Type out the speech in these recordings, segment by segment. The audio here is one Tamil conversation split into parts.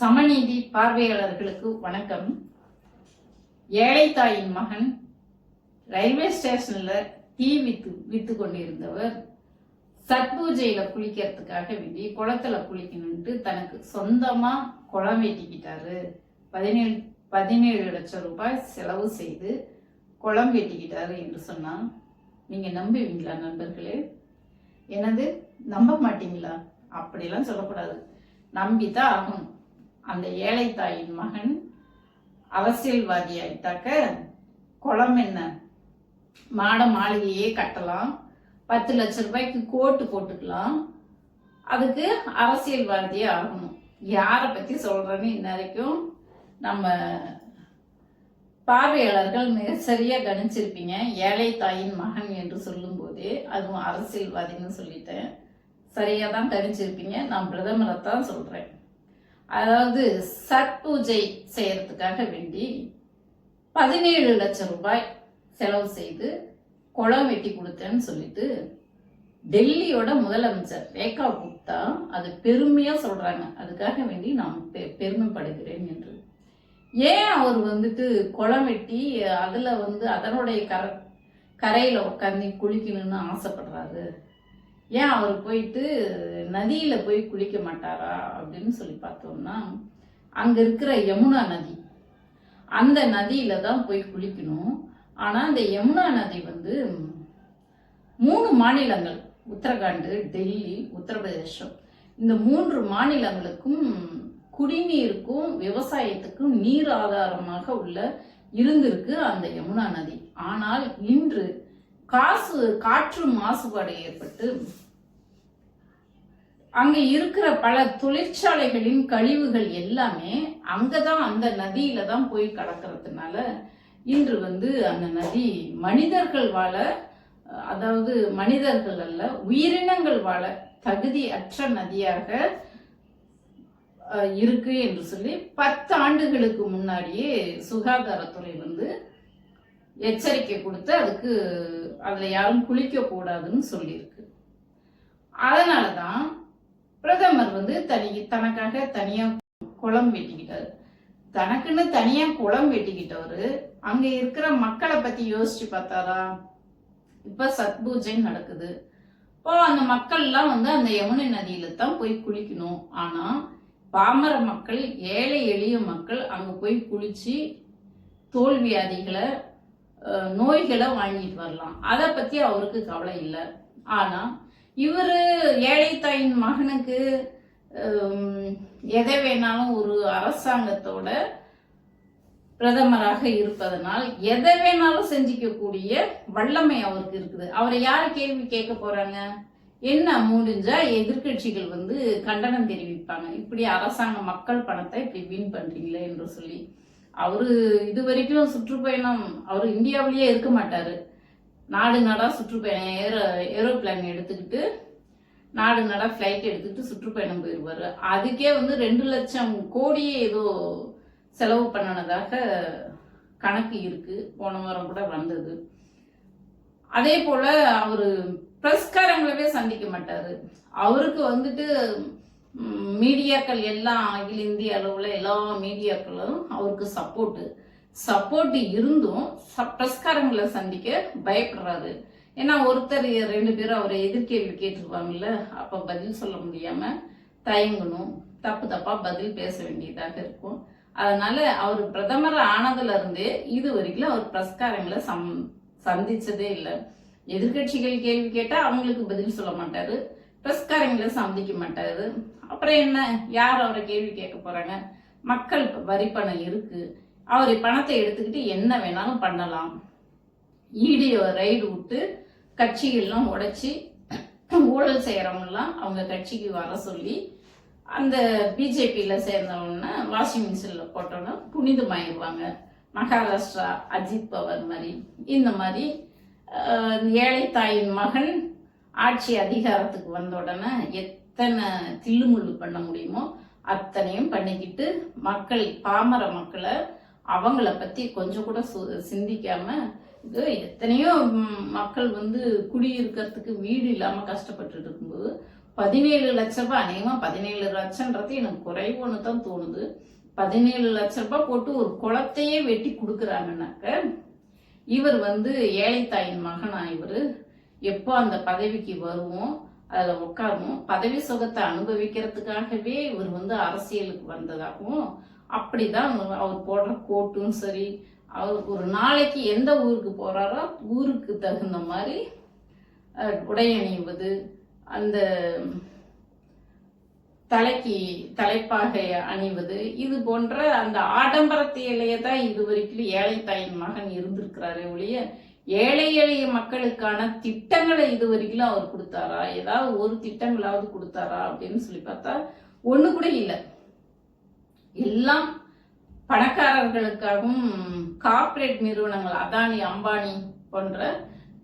சமநீதி பார்வையாளர்களுக்கு வணக்கம். ஏழை தாயின் மகன் ரயில்வே ஸ்டேஷன்ல டீ வித்து வித்து கொண்டிருந்தவர். சத்பூஜையில குளிக்கிறதுக்காக வேண்டி குளத்துல குளிக்கணும்ட்டு தனக்கு சொந்தமா குளம் வெட்டிக்கிட்டாரு. பதினேழு பதினேழு லட்சம் ரூபாய் செலவு செய்து குளம் வெட்டிக்கிட்டாரு என்று சொன்னா நீங்க நம்புவீங்களா நண்பர்களே? என்னது நம்ப மாட்டீங்களா? அப்படிலாம் சொல்லக்கூடாது. நம்பித்தான் ஆகணும். அந்த ஏழை தாயின் மகன் அரசியல்வாதி ஆயிட்டாக்க குளம் என்ன? மாட மாளிகையே கட்டலாம். பத்து லட்ச ரூபாய்க்கு கோட்டு போட்டுக்கலாம். அதுக்கு அரசியல்வாதியே ஆகணும். யாரை பத்தி சொல்றேன்னு இன்ன வரைக்கும் நம்ம பார்வையாளர்கள் மிக சரியா கணிச்சிருப்பீங்க. ஏழை தாயின் மகன் என்று சொல்லும்போது அதுவும் அரசியல்வாதின்னு சொல்லிட்டேன். சரியா தான் கணிச்சிருப்பீங்க. நான் பிரதமரை தான் சொல்றேன். அதாவது சட் பூஜை செய்யறதுக்காக வேண்டி பதினேழு லட்சம் ரூபாய் செலவு செய்து குளம் வெட்டி கொடுத்தேன்னு சொல்லிட்டு டெல்லியோட முதலமைச்சர் ரேகா குப்தா அது பெருமையா சொல்றாங்க. அதுக்காக வேண்டி நான் பெ- பெருமைப்படுகிறேன் என்று. ஏன் அவர் வந்துட்டு குளம் வெட்டி அதுல வந்து அதனுடைய கர கரையில உட்காந்து குளிக்கணும்னு ஆசைப்படுறாரு? ஏன் அவர் போயிட்டு நதியில் போய் குளிக்க மாட்டாரா அப்படின்னு சொல்லி பார்த்தோம்னா அங்கே இருக்கிற யமுனா நதி. அந்த நதியில தான் போய் குளிக்கணும். ஆனால் அந்த யமுனா நதி வந்து மூணு மாநிலங்கள் உத்தரகாண்டு டெல்லி உத்தரப்பிரதேசம். இந்த மூன்று மாநிலங்களுக்கும் குடிநீருக்கும் விவசாயத்துக்கும் நீர் ஆதாரமாக உள்ள இருந்திருக்கு அந்த யமுனா நதி. ஆனால் இன்று காசு காற்று மாசுபாடு ஏற்பட்டு அங்க இருக்கிற பல தொழிற்சாலைகளின் கழிவுகள் எல்லாமே அங்கதான் அந்த நதியில தான் போய் கலக்கிறதுனால இன்று வந்து அந்த நதி மனிதர்கள் வாழ அதாவது மனிதர்கள் அல்ல உயிரினங்கள் வாழ தகுதி அற்ற நதியாக இருக்கு என்று சொல்லி பத்து ஆண்டுகளுக்கு முன்னாடியே சுகாதாரத்துறை வந்து எச்சரிக்கை கொடுத்து அதுக்கு அதில் யாரும் குளிக்க கூடாதுன்னு சொல்லியிருக்கு. அதனால தான் பிரதமர் வந்து தனி தனக்காக தனியாக குளம் வெட்டிக்கிட்டார். தனக்குன்னு தனியாக குளம் வெட்டிக்கிட்டவர் அங்கே இருக்கிற மக்களை பற்றி யோசிச்சு பார்த்தாரா இப்போ சத்பூஜை நடக்குது. இப்போ அந்த மக்கள்லாம் வந்து அந்த யமுனை நதியில தான் போய் குளிக்கணும். ஆனால் பாமர மக்கள் ஏழை எளிய மக்கள் அங்கே போய் குளிச்சு தோல்வியாதிகளை நோய்களை வாங்கிட்டு வரலாம். அதை பற்றி அவருக்கு கவலை இல்லை. ஆனால் இவர் ஏழை தாயின் மகனுக்கு எதை வேணாலும் ஒரு அரசாங்கத்தோட பிரதமராக இருப்பதனால் எதை வேணாலும் செஞ்சிக்கக்கூடிய வல்லமை அவருக்கு இருக்குது. அவரை யார் கேள்வி கேட்க போறாங்க? என்ன முடிஞ்சா எதிர்க்கட்சிகள் வந்து கண்டனம் தெரிவிப்பாங்க. இப்படி அரசாங்க மக்கள் பணத்தை இப்படி வீண் பண்றீங்களே என்று சொல்லி. அவரு இது வரைக்கும் சுற்றுப்பயணம் அவர் இந்தியாவிலேயே இருக்க மாட்டாரு. நாடு நாடா சுற்றுப்பயணம் ஏரோ ஏரோப்ளேன் எடுத்துக்கிட்டு நாடு நாடா ஃப்ளைட் எடுத்துக்கிட்டு சுற்றுப்பயணம் போயிடுவார் அதுக்கே வந்து ரெண்டு லட்சம் கோடியே ஏதோ செலவு பண்ணினதாக கணக்கு இருக்கு. போன வாரம் கூட வந்தது. அதே போல அவரு பிரஸ்காரங்களவே சந்திக்க மாட்டாரு. அவருக்கு வந்துட்டு மீடியாக்கள் எல்லாம் அகில இந்திய அளவில் எல்லா மீடியாக்களும் அவருக்கு சப்போர்ட்டு சப்போர்ட் இருந்தும் பிரஸ்காரங்களை சந்திக்க பயப்படுறாரு. ஏன்னா ஒருத்தர் ரெண்டு பேரும் அவரை எதிர்கேள்வி கேட்டிருப்பாங்கல்ல அப்போ பதில் சொல்ல முடியாம தயங்கணும். தப்பு தப்பா பதில் பேச வேண்டியதாக இருக்கும். அதனால அவர் பிரதமர் ஆனதுல இருந்தே இது வரைக்கும் அவர் பிரஸ்காரங்களை சம் சந்திச்சதே இல்லை. எதிர்க்கட்சிகள் கேள்வி கேட்டால் அவங்களுக்கு பதில் சொல்ல மாட்டாரு. பிரஸ்காரங்களை சந்திக்க மாட்டாரு அப்புறம் என்ன? யார் அவரை கேள்வி கேட்க போறாங்க? மக்கள் வரி பணம் இருக்கு. அவர் பணத்தை எடுத்துக்கிட்டு என்ன வேணாலும் பண்ணலாம். ஈடியோ ரைடு விட்டு கட்சிகள்லாம் உடைச்சி ஊழல் செய்கிறவங்கலாம் அவங்க கட்சிக்கு வர சொல்லி அந்த பிஜேபியில் சேர்ந்தவொன்னே வாஷிங் மிஷினில் போட்டோன்னா புனிதமாயிருவாங்க மகாராஷ்டிரா அஜித் பவர் மாதிரி. இந்த மாதிரி ஏழை தாயின் மகன் ஆட்சி அதிகாரத்துக்கு வந்த உடனே எத்தனை தில்லுமுள்ளு பண்ண முடியுமோ அத்தனையும் பண்ணிக்கிட்டு மக்கள் பாமர மக்களை அவங்கள பத்தி கொஞ்சம் கூட சு- சிந்திக்காம இது எத்தனையோ மக்கள் வந்து குடியிருக்கிறதுக்கு வீடு இல்லாம கஷ்டப்பட்டு இருக்கும்போது பதினேழு லட்ச ரூபாய் அநேகமா பதினேழு லட்சம்ன்றது எனக்கு குறைவுன்னு தான் தோணுது. பதினேழு லட்ச ரூபாய் போட்டு ஒரு குளத்தையே வெட்டி கொடுக்குறாங்கனாக்க இவர் வந்து ஏழைத்தாயின் மகனா இவர். எப்போ அந்த பதவிக்கு வருவோம் அதில் உட்காருவோம் பதவி சுகத்தை அனுபவிக்கிறதுக்காகவே இவர் வந்து அரசியலுக்கு வந்ததாகவும் அப்படிதான் அவர் அவர் போடுற கோட்டும் சரி அவர் ஒரு நாளைக்கு எந்த ஊருக்கு போகிறாரோ ஊருக்கு தகுந்த மாதிரி உடை அணிவது அந்த தலைக்கு தலைப்பாகை அணிவது இது போன்ற அந்த ஆடம்பரத்திலேயே தான் இது வரைக்கும் ஏழை தாயின் மகன் இருந்திருக்கிறாரே ஒழிய ஏழை எளிய மக்களுக்கான திட்டங்களை இது வரைக்கும் அவர் கொடுத்தாரா? ஏதாவது ஒரு திட்டங்களாவது கொடுத்தாரா அப்படின்னு சொல்லி பார்த்தா ஒன்று கூட இல்லை. எல்லாம் பணக்காரர்களுக்காகவும் கார்ப்பரேட் நிறுவனங்கள் அதானி அம்பானி போன்ற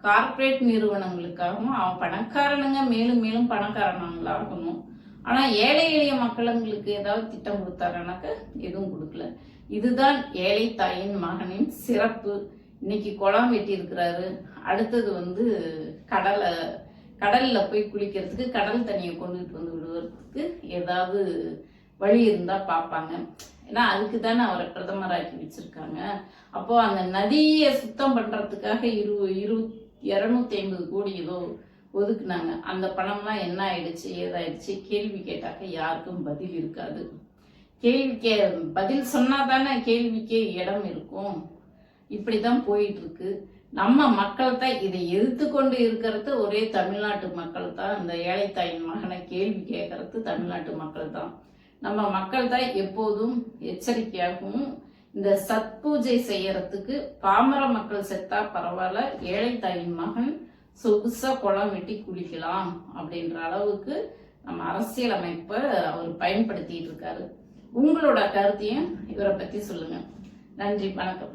கார்ப்பரேட் நிறுவனங்களுக்காகவும் அவன் பணக்காரனுங்க மேலும் மேலும் பணக்காரணங்களாகவும் ஆனால் ஏழை எளிய மக்களுங்களுக்கு ஏதாவது திட்டம் கொடுத்தாருனாக்க எதுவும் கொடுக்கல. இதுதான் ஏழை தாயின் மகனின் சிறப்பு. இன்னைக்கு குளம் வெட்டி இருக்கிறாரு அடுத்தது வந்து கடலை கடலில் போய் குளிக்கிறதுக்கு கடல் தண்ணியை கொண்டுகிட்டு வந்து விடுவதற்கு ஏதாவது வழி இருந்தால் பார்ப்பாங்க. ஏன்னா அதுக்கு தானே அவரை பிரதமராக்கி வச்சுருக்காங்க. அப்போது அந்த நதியை சுத்தம் பண்ணுறதுக்காக இரு இரு இரநூத்தி ஐம்பது கோடி ஏதோ ஒதுக்குனாங்க. அந்த பணம்லாம் என்ன ஆயிடுச்சு ஏதாயிடுச்சு? கேள்வி கேட்டாக்க யாருக்கும் பதில் இருக்காது. கேள்வி கே பதில் சொன்னா தானே கேள்விக்கே இடம் இருக்கும். இப்படிதான் போயிட்டு இருக்கு நம்ம மக்கள் தான் இதை எதிர்த்து கொண்டு இருக்கிறது ஒரே தமிழ்நாட்டு மக்கள் தான் இந்த ஏழைத்தாயின் மகனை கேள்வி கேட்கறது தமிழ்நாட்டு மக்கள் தான் நம்ம மக்கள் தான் எப்போதும் எச்சரிக்கையாகவும் இந்த சத்பூஜை செய்யறதுக்கு பாமர மக்கள் செத்தா பரவாயில்ல ஏழைத்தாயின் மகன் சொகுசா குளம் வெட்டி குளிக்கலாம் அப்படின்ற அளவுக்கு நம்ம அரசியலமைப்பை அவர் பயன்படுத்திட்டு இருக்காரு. உங்களோட கருத்தையும் இவரை பத்தி சொல்லுங்க. நன்றி வணக்கம்.